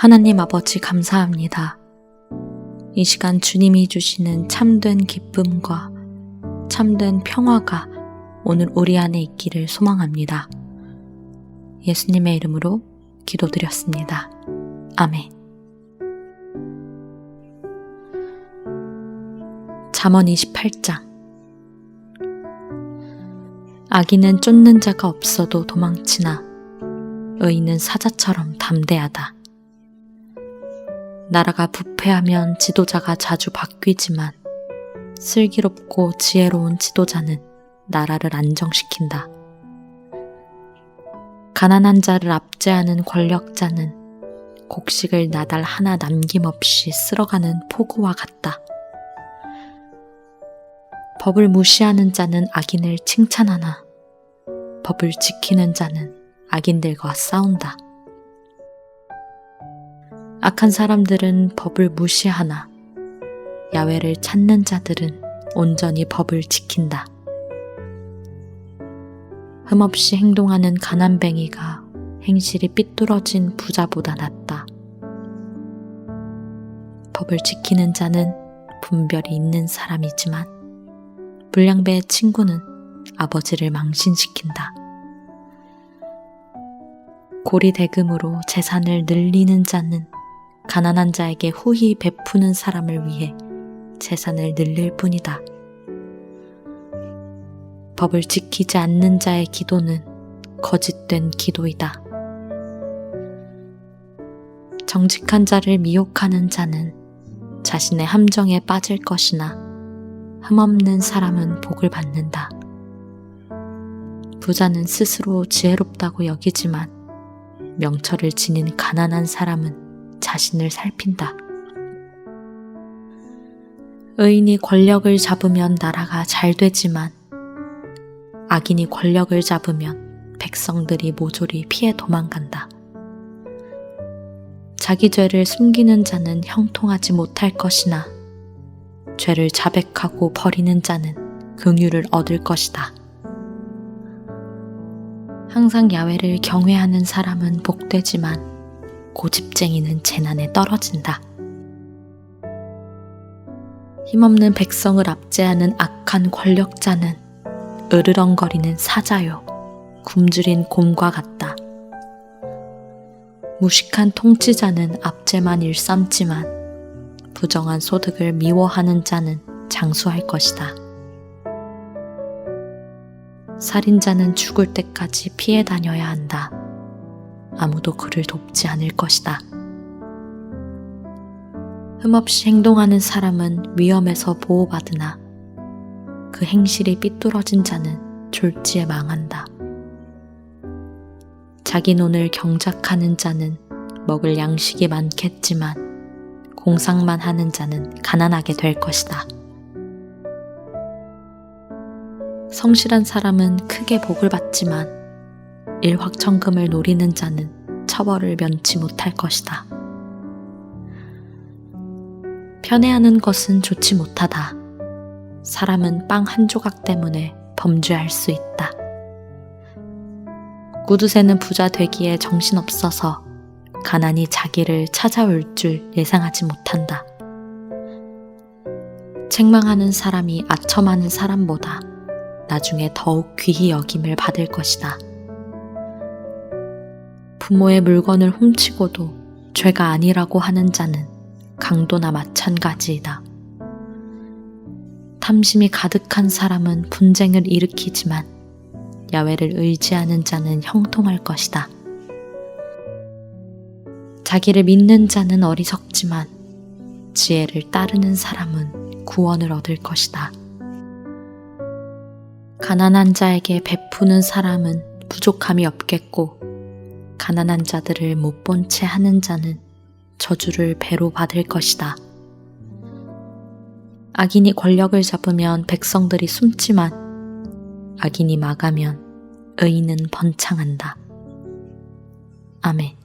하나님 아버지 감사합니다. 이 시간 주님이 주시는 참된 기쁨과 참된 평화가 오늘 우리 안에 있기를 소망합니다. 예수님의 이름으로 기도드렸습니다. 아멘. 잠언 28장 아기는 쫓는 자가 없어도 도망치나 의인은 사자처럼 담대하다. 나라가 부패하면 지도자가 자주 바뀌지만 슬기롭고 지혜로운 지도자는 나라를 안정시킨다. 가난한 자를 압제하는 권력자는 곡식을 나달 하나 남김없이 쓸어가는 폭우와 같다. 법을 무시하는 자는 악인을 칭찬하나 법을 지키는 자는 악인들과 싸운다. 악한 사람들은 법을 무시하나 야외를 찾는 자들은 온전히 법을 지킨다. 흠없이 행동하는 가난뱅이가 행실이 삐뚤어진 부자보다 낫다. 법을 지키는 자는 분별이 있는 사람이지만 불량배의 친구는 아버지를 망신시킨다. 고리 대금으로 재산을 늘리는 자는 가난한 자에게 후히 베푸는 사람을 위해 재산을 늘릴 뿐이다. 법을 지키지 않는 자의 기도는 거짓된 기도이다. 정직한 자를 미혹하는 자는 자신의 함정에 빠질 것이나 흠없는 사람은 복을 받는다. 부자는 스스로 지혜롭다고 여기지만 명철을 지닌 가난한 사람은 자신을 살핀다. 의인이 권력을 잡으면 나라가 잘 되지만 악인이 권력을 잡으면 백성들이 모조리 피해 도망간다. 자기 죄를 숨기는 자는 형통하지 못할 것이나 죄를 자백하고 버리는 자는 긍휼을 얻을 것이다. 항상 야외를 경외하는 사람은 복되지만 고집쟁이는 재난에 떨어진다. 힘없는 백성을 압제하는 악한 권력자는 으르렁거리는 사자요, 굶주린 곰과 같다. 무식한 통치자는 압제만 일삼지만 부정한 소득을 미워하는 자는 장수할 것이다. 살인자는 죽을 때까지 피해 다녀야 한다. 아무도 그를 돕지 않을 것이다. 흠없이 행동하는 사람은 위험에서 보호받으나 그 행실이 삐뚤어진 자는 졸지에 망한다. 자기 논을 경작하는 자는 먹을 양식이 많겠지만 공상만 하는 자는 가난하게 될 것이다. 성실한 사람은 크게 복을 받지만 일확천금을 노리는 자는 처벌을 면치 못할 것이다. 편애하는 것은 좋지 못하다. 사람은 빵 한 조각 때문에 범죄할 수 있다. 구두쇠는 부자 되기에 정신없어서 가난이 자기를 찾아올 줄 예상하지 못한다. 책망하는 사람이 아첨하는 사람보다 나중에 더욱 귀히 여김을 받을 것이다. 부모의 물건을 훔치고도 죄가 아니라고 하는 자는 강도나 마찬가지이다. 탐심이 가득한 사람은 분쟁을 일으키지만 야외를 의지하는 자는 형통할 것이다. 자기를 믿는 자는 어리석지만 지혜를 따르는 사람은 구원을 얻을 것이다. 가난한 자에게 베푸는 사람은 부족함이 없겠고, 가난한 자들을 못 본 채 하는 자는 저주를 배로 받을 것이다. 악인이 권력을 잡으면 백성들이 숨지만, 악인이 막으면 의인은 번창한다. 아멘.